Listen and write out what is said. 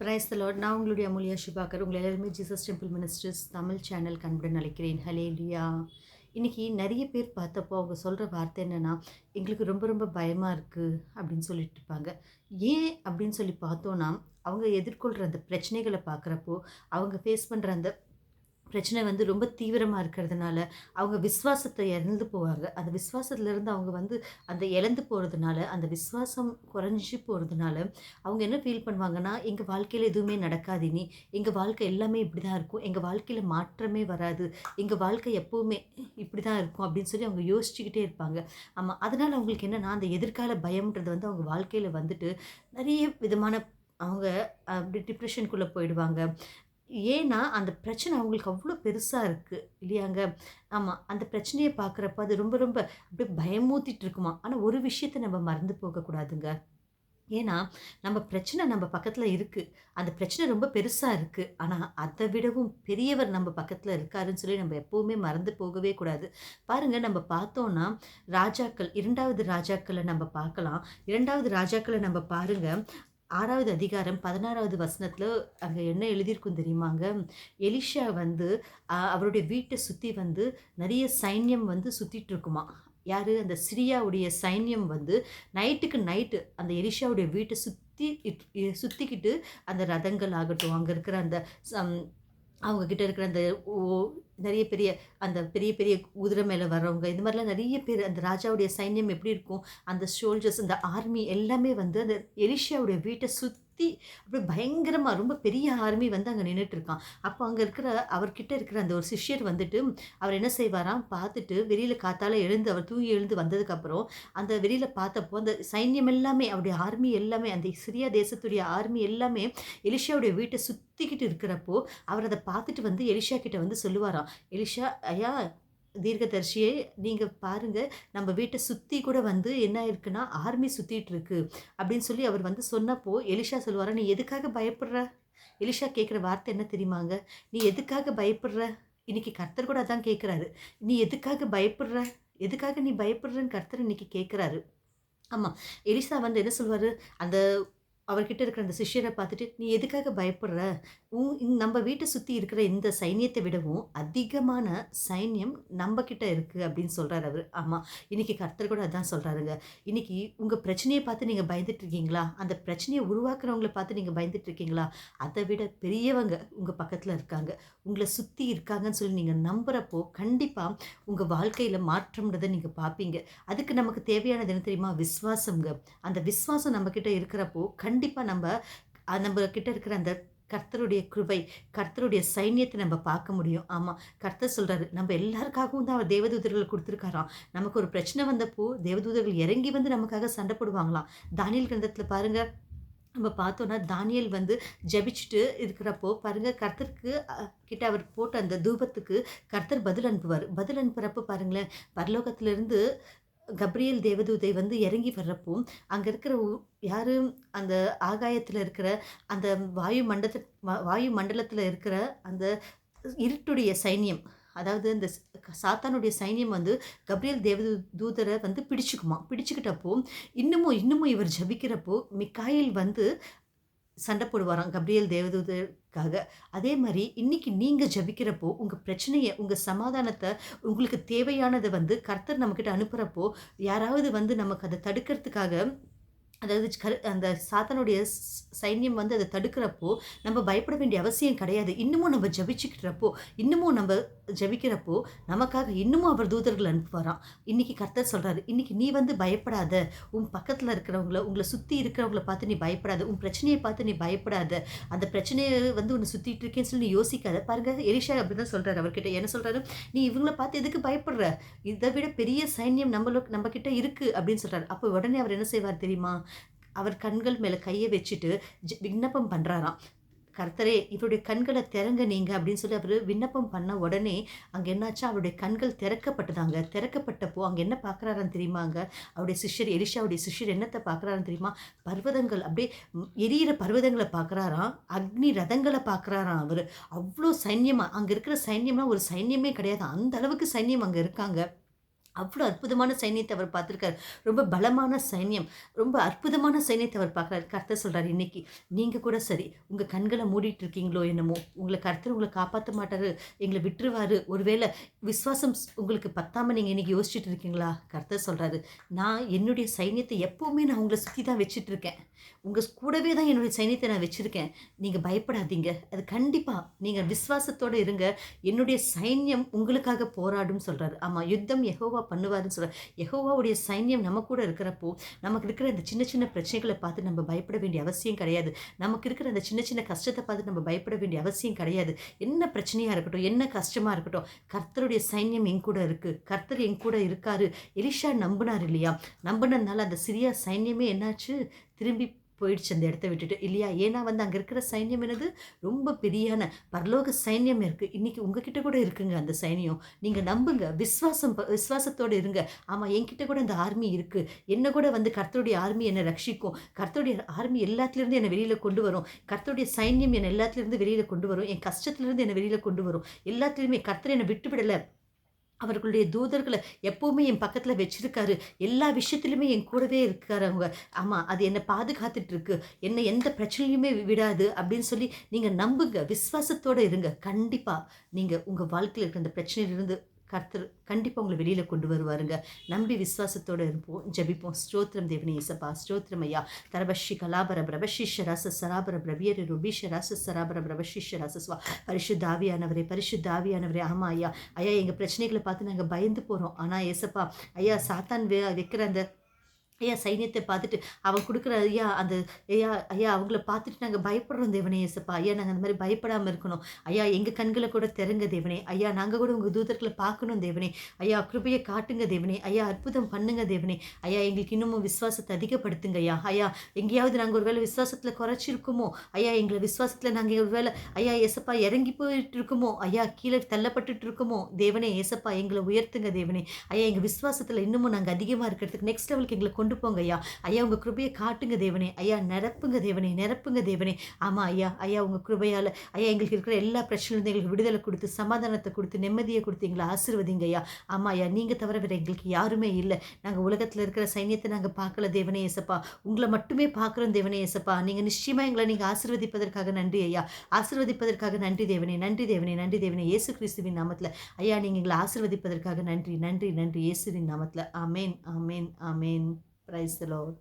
Price Lord நான் உங்களுடைய அமூல்யா ஷிபாக்கர் உங்கள் எல்லாருமே Jesus temple ministers Tamil channel கண்புடன் அழைக்கிறேன் ஹலே லியா இன்றைக்கி நிறைய பேர் பார்த்தப்போ அவங்க சொல்கிற வார்த்தை என்னென்னா எங்களுக்கு ரொம்ப ரொம்ப பயமாக இருக்குது அப்படின்னு சொல்லிட்டு இருப்பாங்க. ஏன் அப்படின்னு சொல்லி பார்த்தோன்னா அவங்க எதிர்கொள்கிற அந்த பிரச்சனைகளை பார்க்குறப்போ அவங்க ஃபேஸ் பண்ணுற அந்த பிரச்சனை வந்து ரொம்ப தீவிரமாக இருக்கிறதுனால அவங்க விஸ்வாசத்தை இழந்து போவாங்க. அந்த விஸ்வாசத்துலேருந்து அவங்க வந்து அந்த இழந்து போகிறதுனால அந்த விஸ்வாசம் குறைஞ்சி போகிறதுனால அவங்க என்ன ஃபீல் பண்ணுவாங்கன்னா எங்கள் வாழ்க்கையில் எதுவுமே நடக்காது இனி. எங்கள் வாழ்க்கை எல்லாமே இப்படி தான் இருக்கும். எங்கள் வாழ்க்கையில் மாற்றமே வராது. எங்கள் வாழ்க்கை எப்போவுமே இப்படி தான் இருக்கும். அப்படின்னு சொல்லி அவங்க யோசிச்சுக்கிட்டே இருப்பாங்க. ஆமாம் அதனால் அவங்களுக்கு என்னென்னா அந்த எதிர்கால பயம்ன்றது வந்து அவங்க வாழ்க்கையில் வந்துட்டு நிறைய விதமான அவங்க அப்படி டிப்ரெஷனுக்குள்ளே போயிடுவாங்க. ஏன்னா அந்த பிரச்சனை அவங்களுக்கு அவ்வளோ பெருசாக இருக்குது இல்லையாங்க? ஆமாம் அந்த பிரச்சனையை பார்க்குறப்ப அது ரொம்ப ரொம்ப அப்படியே பயமூத்திட்டு இருக்குமா? ஆனால் ஒரு விஷயத்தை நம்ம மறந்து போகக்கூடாதுங்க ஏன்னா நம்ம பிரச்சனை நம்ம பக்கத்தில் இருக்குது அந்த பிரச்சனை ரொம்ப பெருசாக இருக்குது ஆனால் அதை விடவும் பெரியவர் நம்ம பக்கத்தில் இருக்காருன்னு சொல்லி நம்ம எப்போவுமே மறந்து போகவே கூடாது. பாருங்கள் நம்ம பார்த்தோன்னா ராஜாக்கள் இரண்டாவது ராஜாக்களை நம்ம பார்க்கலாம். இரண்டாவது ராஜாக்களை நம்ம பாருங்கள் ஆறாவது அதிகாரம் பதினாறாவது வசனத்தில் அங்கே என்ன எழுதியிருக்கும் தெரியுமாங்க? எலிஷா வந்து அவருடைய வீட்டை சுற்றி வந்து நிறைய சைன்யம் வந்து சுற்றிட்டு இருக்குமா யார்? அந்த சிரியாவுடைய சைன்யம் வந்து நைட்டுக்கு நைட்டு அந்த எலிஷாவுடைய வீட்டை சுற்றி சுற்றிக்கிட்டு அந்த ரதங்கள் ஆகட்டும் அங்கே இருக்கிற அந்த அவங்க கிட்ட இருக்கிற அந்த ஓ- நிறைய பெரிய அந்த பெரிய பெரிய குதிரை மேலே வர்றவங்க இந்த மாதிரிலாம் நிறைய பேர் அந்த ராஜாவுடைய சைன்யம் எப்படி இருக்கும் அந்த சோல்ஜர்ஸ் அந்த ஆர்மி எல்லாமே வந்து அந்த எலிஷியாவுடைய வீட்டை சுற்றி சுற்றி அப்படியே பயங்கரமாக ரொம்ப பெரிய ஆர்மி வந்து அங்கே நின்றுட்டு இருக்கான் அப்போ அங்கே இருக்கிற அவர்கிட்ட இருக்கிற அந்த ஒரு சிஷ்யர் வந்துட்டு அவர் என்ன செய்வாராம்? பார்த்துட்டு வெளியில் காத்தால் எழுந்து அவர் தூங்கி எழுந்து வந்ததுக்கப்புறம் அந்த வெளியில் பார்த்தப்போ அந்த சைன்யம் எல்லாமே அவருடைய ஆர்மி எல்லாமே அந்த சிரியா தேசத்துடைய ஆர்மி எல்லாமே எலிஷாவுடைய வீட்டை சுற்றிக்கிட்டு இருக்கிறப்போ அவர் அதை பார்த்துட்டு வந்து எலிஷா கிட்ட வந்து சொல்லுவாராம் எலிஷா ஐயா தீர்க்கதரிசியே நீங்கள் பாருங்கள் நம்ம வீட்டை சுற்றி கூட வந்து என்ன இருக்குன்னா ஆர்மி சுற்றிட்டு இருக்கு. அப்படின்னு சொல்லி அவர் வந்து சொன்னப்போ எலிஷா சொல்லுவார் நீ எதுக்காக பயப்படுற? எலிஷா கேட்குற வார்த்தை என்ன தெரியுமாங்க? நீ எதுக்காக பயப்படுற? இன்னைக்கு கர்த்தர் கூட அதான் கேட்குறாரு நீ எதுக்காக பயப்படுற? எதுக்காக நீ பயப்படுறன்னு கர்த்தர் இன்னைக்கு கேட்குறாரு ஆமாம் எலிசா வந்து என்ன சொல்வார் அந்த அவர்கிட்ட இருக்கிற அந்த சிஷ்யரை பார்த்துட்டு நீ எதுக்காக பயப்படுற? உன் நம்ம வீட்டை சுற்றி இருக்கிற இந்த சைன்யத்தை விடவும் அதிகமான சைன்யம் நம்மக்கிட்ட இருக்குது அப்படின்னு சொல்கிறார் அவர். ஆமாம் இன்றைக்கி கர்த்தர் கூட அதான் சொல்கிறாருங்க இன்றைக்கி உங்கள் பிரச்சனையை பார்த்து நீங்கள் பயந்துட்டுருக்கீங்களா அந்த பிரச்சனையை உருவாக்குறவங்கள பார்த்து நீங்கள் பயந்துட்டுருக்கீங்களா அதை விட பெரியவங்க உங்கள் பக்கத்தில் இருக்காங்க. உங்களை சுற்றி இருக்காங்கன்னு சொல்லி நீங்கள் நம்புகிறப்போ கண்டிப்பாக உங்கள் வாழ்க்கையில் மாற்றம்ன்றதை நீங்கள் பார்ப்பீங்க. அதுக்கு நமக்கு தேவையானது என்ன தெரியுமா? விஸ்வாசம்ங்க அந்த விஸ்வாசம் நம்மக்கிட்ட இருக்கிறப்போ கண் கண்டிப்பாக நம்ம நம்ம கிட்ட இருக்கிற அந்த கர்த்தருடைய கிருபை கர்த்தருடைய சைன்யத்தை நம்ம பார்க்க முடியும். ஆமாம் கர்த்தர் சொல்கிறாரு நம்ம எல்லாருக்காகவும் தான் அவர் தேவதூதர்கள் கொடுத்துருக்காராம். நமக்கு ஒரு பிரச்சனை வந்தப்போ தேவதூதர்கள் இறங்கி வந்து நமக்காக சண்டை போடுவாங்களாம். தானியல் கிரந்தத்தில் பாருங்கள் நம்ம பார்த்தோன்னா தானியல் வந்து ஜபிச்சுட்டு இருக்கிறப்போ பாருங்கள் கர்த்தருக்கு கிட்ட அவர் போட்ட அந்த தூபத்துக்கு கர்த்தர் பதில் அனுப்புவார் பதில் அனுப்புகிறப்போ பாருங்களேன் பரலோகத்திலிருந்து கப்ரியல் தேவதூதை வந்து இறங்கி வர்றப்போ அங்கே இருக்கிற யார்? அந்த ஆகாயத்தில் இருக்கிற அந்த வாயு மண்டத்து வாயு மண்டலத்தில் இருக்கிற அந்த இருட்டுடைய சைன்யம் அதாவது இந்த சாத்தானுடைய சைன்யம் வந்து கப்ரியல் தேவ தூதரை வந்து பிடிச்சிக்குமா பிடிச்சிக்கிட்டப்போ இன்னமும் இன்னமும் இவர் ஜபிக்கிறப்போ மிக்காயில் வந்து சண்டை போடுவாராம் கப்ரியல் தேவதூதருக்காக. அதே மாதிரி இன்னைக்கு நீங்கள் ஜபிக்கிறப்போ உங்கள் பிரச்சனையை உங்கள் சமாதானத்தை உங்களுக்கு தேவையானதை வந்து கர்த்தர் நம்மக்கிட்ட அனுப்புகிறப்போ யாராவது வந்து நமக்கு அதை தடுக்கிறதுக்காக அதாவது கரு அந்த சாத்தனுடைய சைன்யம் வந்து அதை தடுக்கிறப்போ நம்ம பயப்பட வேண்டிய அவசியம் கிடையாது. இன்னமும் நம்ம ஜபிச்சுக்கிறப்போ இன்னமும் நம்ம ஜபிக்கிறப்போ நமக்காக இன்னமும் அவர் தூதர்கள் அனுப்புவாராம். இன்றைக்கி கர்த்தர் சொல்கிறாரு இன்றைக்கி நீ வந்து பயப்படாத. உன் பக்கத்தில் இருக்கிறவங்கள உங்களை சுற்றி இருக்கிறவங்கள பார்த்து நீ பயப்படாத. உன் பிரச்சனையை பார்த்து நீ பயப்படாத. அந்த பிரச்சனையை வந்து உன்னை சுற்றிட்டு இருக்கேன்னு சொல்லி நீ யோசிக்காத. பாருங்க எலிஷா அப்படி தான் சொல்கிறாரு அவர்கிட்ட. என்ன சொல்கிறாரு நீ இவங்கள பார்த்து எதுக்கு பயப்படுற? இதை விட பெரிய சைன்யம் நம்மளுக்கு நம்ம இருக்குது அப்படின்னு சொல்கிறார் அப்போ உடனே அவர் என்ன செய்வார் தெரியுமா? அவர் கண்கள் மேலே கையை வச்சுட்டு விண்ணப்பம் பண்ணுறாராம் கர்த்தரே இவருடைய கண்களை திறங்க நீங்க அப்படின்னு சொல்லி அவர் விண்ணப்பம் பண்ண உடனே அங்கே என்னாச்சா? அவருடைய கண்கள் திறக்கப்பட்டதாங்க. திறக்கப்பட்டப்போ அங்கே என்ன பார்க்குறாரான்னு தெரியுமாங்க அவருடைய சிஷ்யர் எலிஷாவுடைய சிஷ்யர் என்னத்தை பார்க்குறாருன்னு தெரியுமா? பர்வதங்கள் அப்படியே எரியிற பர்வதங்களை பார்க்குறாராம் அக்னி ரதங்களை பார்க்குறாராம் அவர். அவ்வளோ சைன்யமாக அங்கே இருக்கிற சைன்யம்னா ஒரு சைன்யமே கிடையாது. அந்த அளவுக்கு சைன்யம் அங்கே இருக்காங்க. அவ்வளோ அற்புதமான சைன்யத்தை அவர் பார்த்துருக்காரு. ரொம்ப பலமான சைன்யம் ரொம்ப அற்புதமான சைன்யத்தை அவர் பார்க்குறாரு. கர்த்தர் சொல்கிறார் இன்னைக்கு நீங்கள் கூட சரி உங்கள் கண்களை மூடிட்டு இருக்கீங்களோ என்னமோ உங்களை கர்த்தர் உங்களை காப்பாற்ற மாட்டார் எங்களை விட்டுருவாரு. ஒருவேளை விசுவாசம் உங்களுக்கு பத்தாமல் நீங்கள் இன்றைக்கி யோசிச்சுட்டு இருக்கீங்களா? கர்த்தர் சொல்கிறாரு நான் என்னுடைய சைன்யத்தை எப்போவுமே நான் உங்களை சுற்றி தான் வச்சுட்டு இருக்கேன் உங்கள் கூடவே தான் என்னுடைய சைன்யத்தை நான் வச்சுருக்கேன். நீங்கள் பயப்படாதீங்க. அது கண்டிப்பாக நீங்கள் விசுவாசத்தோடு இருங்க. என்னுடைய சைன்யம் உங்களுக்காக போராடும் சொல்கிறாரு ஆமாம் யுத்தம் எகோவா பண்ணுவாருன்னு சொல்கிறார் யகோவாவுடைய சைன்யம் நம்ம கூட இருக்கிறப்போ நமக்கு இருக்கிற இந்த சின்ன சின்ன பிரச்சனைகளை பார்த்து நம்ம பயப்பட வேண்டிய அவசியம் கிடையாது. நமக்கு இருக்கிற அந்த சின்ன சின்ன கஷ்டத்தை பார்த்து நம்ம பயப்பட வேண்டிய அவசியம் கிடையாது. என்ன பிரச்சனையாக இருக்கட்டும் என்ன கஷ்டமாக இருக்கட்டும் கர்த்தருடைய சைன்யம் என் கூட இருக்குது கர்த்தர் என் கூட இருக்காரு எலிஷா நம்பினார் இல்லையா? நம்பினதுனால அந்த சிறிய சைன்யமே என்னாச்சு? திரும்பி போயிடுச்சு அந்த இடத்த விட்டுட்டு. இல்லையா? ஏன்னா வந்து அங்கே இருக்கிற சைன்யம் என்னது? ரொம்ப பெரியான பரலோக சைன்யம் இருக்குது இன்றைக்கி உங்ககிட்ட கூட இருக்குங்க அந்த சைன்யம். நீங்கள் நம்புங்க. விஸ்வாசம் ப- இருங்க. ஆமாம் என்கிட்ட கூட அந்த ஆர்மி இருக்குது என்ன கூட வந்து கர்த்தருடைய ஆர்மி என்னை ரட்சிக்கும். கர்த்தருடைய ஆர்மி எல்லாத்துலேருந்து என்னை வெளியில் கொண்டு வரும். கர்த்தருடைய சைன்யம் என்னை எல்லாத்துலேருந்து வெளியில் கொண்டு வரும். என் கஷ்டத்துலேருந்து என்னை வெளியில் கொண்டு வரும். எல்லாத்துலேயுமே கர்த்தர் என்னை விட்டு விடலை அவர்களுடைய தூதர்களை எப்போவுமே என் பக்கத்தில் வச்சிருக்காரு. எல்லா விஷயத்துலையுமே என் கூடவே இருக்காரு அவங்க. ஆமாம் அது என்னை பாதுகாத்துட்டு இருக்கு என்னை எந்த பிரச்சனையுமே விடாது அப்படின்னு சொல்லி நீங்கள் நம்புங்க. விஸ்வாசத்தோடு இருங்க. கண்டிப்பாக நீங்கள் உங்கள் வாழ்க்கையில் இருக்கிற அந்த பிரச்சனையிலிருந்து கர்த்தர் கண்டிப்பாக உங்களை வெளியில் கொண்டு வருவாருங்க. நம்பி விசுவாசத்தோடு இருப்போம். ஜபிப்போம். ஸ்தோத்திரம் தேவனி இசப்பா ஸ்தோத்திரம் ஐயா. தரபஷி கலாபர பிரபஷிஷ ராச சராபர பிரபியர் ருபீஷ ராச சராபர பிரபஷிஷ ராச ஸ்வா பரிசுத்த ஆவியானவரே பரிசுத்த ஆவியானவரே. ஆமாம் ஐயா. ஐயா எங்கள் பிரச்சனைகளை பார்த்து நாங்கள் பயந்து போகிறோம் ஆனால் ஏசப்பா ஐயா சாத்தான் வே வைக்கிற அந்த ஐயா சைன்யத்தை பார்த்துட்டு அவன் கொடுக்குற ஐயா அந்த ஐயா ஐயா அவங்கள பார்த்துட்டு நாங்கள் பயப்படுறோம் தேவனே ஏசப்பா ஐயா நாங்கள் அந்த மாதிரி பயப்படாமல் இருக்கணும். ஐயா எங்கள் கண்களை கூட திறங்க தேவனே. ஐயா நாங்கள் கூட உங்கள் தூதர்களை பார்க்கணும் தேவனே. ஐயா கிருபையை காட்டுங்க தேவனே. ஐயா அற்புதம் பண்ணுங்க தேவனே. ஐயா எங்களுக்கு இன்னமும் விசுவாசத்தை அதிகப்படுத்துங்க ஐயா. ஐயா எங்கேயாவது நாங்கள் ஒரு வேளை விசுவாசத்தில் குறைச்சிருக்குமோ? ஐயா எங்களை விசுவாசத்தில் நாங்கள் ஒரு வேளை ஐயா இயேசப்பா இறங்கி போயிட்டு இருக்குமோ ஐயா கீழே தள்ளப்பட்டுட்டு இருக்குமோ தேவனே இயேசப்பா எங்களை உயர்த்துங்க தேவனே. ஐயா எங்கள் விசுவாசத்தில் இன்னமும் நாங்கள் அதிகமாக இருக்கிறதுக்கு நெக்ஸ்ட் லெவலுக்கு எங்களை கொண்டு போங்க ஐயா. ஐயா உங்கள் கிருபையை காட்டுங்க தேவனே. ஐயா நிரப்புங்க தேவனே நிரப்புங்க தேவனே. ஆமாம் ஐயா. ஐயா உங்கள் கிருபையால் ஐயா எங்களுக்கு இருக்கிற எல்லா பிரச்சனையும் எங்களுக்கு விடுதலை கொடுத்து சமாதானத்தை கொடுத்து நிம்மதியை கொடுத்து எங்களை ஆசீர்வதிங்க ஐயா. ஆமாம் ஐயா நீங்கள் தவிர வேறு எங்களுக்கு யாருமே இல்லை. நாங்கள் உலகத்தில் இருக்கிற சைன்யத்தை நாங்கள் பார்க்கல தேவனே ஏசப்பா. உங்களை மட்டுமே பார்க்குறோம் தேவனே ஏசப்பா. நீங்கள் நிச்சயமாக எங்களை நீங்கள் ஆசீர்வதிப்பதற்காக நன்றி ஐயா. ஆசீர்வதிப்பதற்காக நன்றி தேவனே நன்றி தேவனே நன்றி தேவனே. இயேசு கிறிஸ்துவின் நாமத்தில். ஐயா நீங்கள் எங்களை ஆசீர்வதிப்பதற்காக நன்றி நன்றி நன்றி. இயேசுவின் நாமத்தில். ஆமேன் ஆமேன் ஆமேன். Praise the Lord.